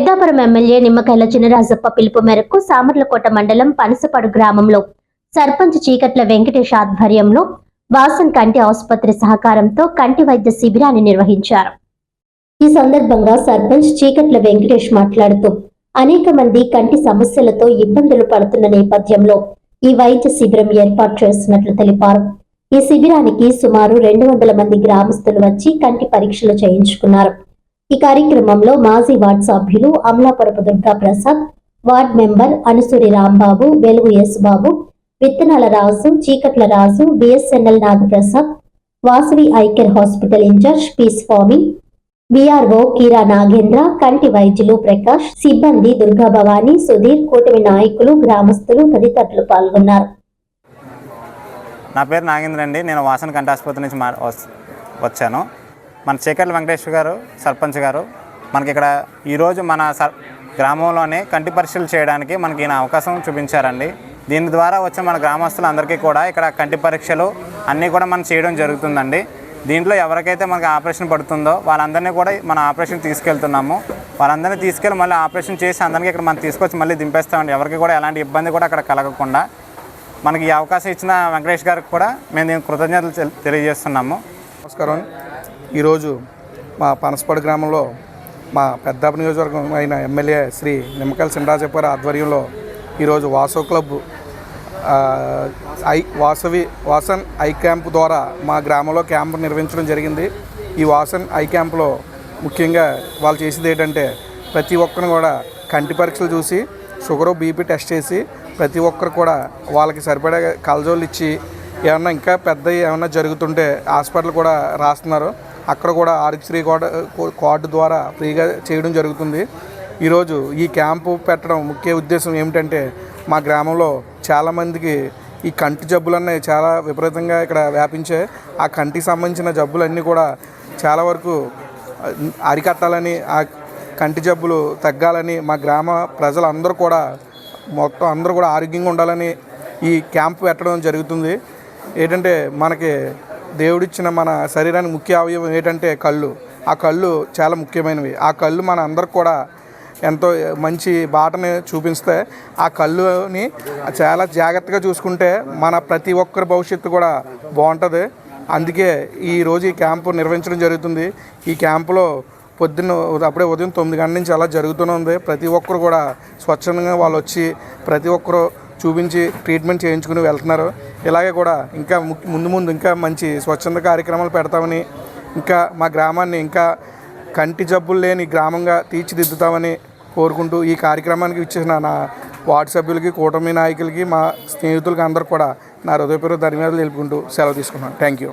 Peddapuram MLA Nimmakayala Chinarajappa పిలుపు మేరకు సామర్లకోట మండలం పనసపాడు గ్రామంలో సర్పంచ్ చీకట్ల వెంకటేష్ ఆధ్వర్యంలో వాసన్ కంటి ఆసుపత్రి సహకారంతో కంటి వైద్య శిబిరాన్ని నిర్వహించారు. ఈ సందర్భంగా సర్పంచ్ చీకట్ల వెంకటేష్ మాట్లాడుతూ అనేక మంది కంటి సమస్యలతో ఇబ్బందులు పడుతున్న నేపథ్యంలో ఈ వైద్య శిబిరం ఏర్పాటు చేస్తున్నట్లు తెలిపారు. ఈ శిబిరానికి సుమారు రెండు వందల మంది గ్రామస్తులు వచ్చి కంటి పరీక్షలు చేయించుకున్నారు. ఈ కార్యక్రమంలో మాజీ వార్డ్ సభ్యులు Amalapurapu Durga Prasad ward member Anusuri Rambabu Velugu Yesubabu Vittanala Raju Cheekatla Raju BSNL Nagaprasad Vasavi eye care hospital incharge P Swamy VRO Keera Nagendra కంటి వైద్యులు ప్రకాష్ సిబ్బంది దుర్గా భవానీ సుధీర్ కూటమి నాయకులు గ్రామస్తులు తదితరులు పాల్గొన్నారు. నా పేరు నాగేంద్ర అండి. నేను వాసన కంటి ఆసుపత్రి నుంచి వచ్చాను. మన చీకట్ల వెంకటేశ్వర గారు సర్పంచ్ గారు మనకి ఇక్కడ ఈరోజు మన సర్ గ్రామంలోనే కంటి పరీక్షలు చేయడానికి మనకి ఈయన అవకాశం చూపించారండి. దీని ద్వారా వచ్చిన మన గ్రామస్తులందరికీ కూడా ఇక్కడ కంటి పరీక్షలు అన్నీ కూడా మనం చేయడం జరుగుతుందండి. దీంట్లో ఎవరికైతే మనకి ఆపరేషన్ పడుతుందో వాళ్ళందరినీ కూడా మన ఆపరేషన్ తీసుకెళ్తున్నాము. వాళ్ళందరినీ తీసుకెళ్ళి మళ్ళీ ఆపరేషన్ చేసి అందరికీ ఇక్కడ మనం తీసుకొచ్చి మళ్ళీ దింపేస్తామండి. ఎవరికి కూడా ఎలాంటి ఇబ్బంది కూడా అక్కడ కలగకుండా. మనకి ఈ అవకాశం ఇచ్చిన వెంకటేష్ గారికి కూడా మేము కృతజ్ఞతలు తెలి- తెలియజేస్తున్నాము. నమస్కారం. ఈరోజు మా పనసపాడు గ్రామంలో మా పెద్దాప నియోజకవర్గం అయిన ఎమ్మెల్యే శ్రీ నిమ్మకాయల సిండరాజప్ప ఆధ్వర్యంలో ఈరోజు వాసో club eye Vasavi Vasan eye camp ద్వారా మా గ్రామంలో క్యాంప్ నిర్వహించడం జరిగింది. ఈ వాసన్ ఐ క్యాంప్లో ముఖ్యంగా వాళ్ళు చేసేది ఏంటంటే ప్రతి ఒక్కరిని కూడా కంటి పరీక్షలు చూసి షుగర్ బీపీ టెస్ట్ చేసి ప్రతి ఒక్కరు కూడా వాళ్ళకి సరిపడే కలజోళ్ళు ఇచ్చి ఏమన్నా ఇంకా పెద్ద ఏమన్నా జరుగుతుంటే హాస్పిటల్ కూడా రాస్తున్నారు. అక్కడ కూడా ఆరోగ్యశ్రీ కార్డు కార్డు ద్వారా ఫ్రీగా చేయడం జరుగుతుంది. ఈరోజు ఈ క్యాంపు పెట్టడం ముఖ్య ఉద్దేశం ఏమిటంటే మా గ్రామంలో చాలామందికి ఈ కంటి జబ్బులు అన్నీ చాలా విపరీతంగా ఇక్కడ వ్యాపించాయి. ఆ కంటికి సంబంధించిన జబ్బులన్నీ కూడా చాలా వరకు అరికట్టాలని ఆ కంటి జబ్బులు తగ్గాలని మా గ్రామ ప్రజలందరూ కూడా మొత్తం అందరూ కూడా ఆరోగ్యంగా ఉండాలని ఈ క్యాంప్ పెట్టడం జరుగుతుంది. ఏంటంటే మనకి దేవుడిచ్చిన మన శరీరానికి ముఖ్య అవయవం ఏంటంటే కళ్ళు. ఆ కళ్ళు చాలా ముఖ్యమైనవి. ఆ కళ్ళు మన అందరికి కూడా ఎంతో మంచి బాటని చూపిస్తే ఆ కళ్ళుని చాలా జాగ్రత్తగా చూసుకుంటే మన ప్రతి ఒక్కరి భవిష్యత్తు కూడా బాగుంటుంది. అందుకే ఈరోజు ఈ క్యాంపు నిర్వహించడం జరుగుతుంది. ఈ క్యాంపులో పొద్దున్న అప్పుడే ఉదయం తొమ్మిది గంటల నుంచి అలా జరుగుతూనే ఉంది. ప్రతి ఒక్కరు కూడా స్వచ్ఛందంగా వాళ్ళు వచ్చి ప్రతి ఒక్కరు చూపించి ట్రీట్మెంట్ చేయించుకుని వెళ్తున్నారు. ఇలాగే కూడా ఇంకా ము- ముందు ముందు ఇంకా మంచి స్వచ్ఛంద కార్యక్రమాలు పెడతామని ఇంకా మా గ్రామాన్ని ఇంకా కంటి జబ్బులు లేని గ్రామంగా తీర్చిదిద్దుతామని కోరుకుంటూ ఈ కార్యక్రమానికి ఇచ్చేసిన నా వార్డు సభ్యులకి కూటమి నాయకులకి మా స్నేహితులకి అందరూ కూడా నా హృదయపూర్వక ధన్యవాదాలు తెలుపుకుంటూ సెలవు తీసుకున్నాను థ్యాంక్ యూ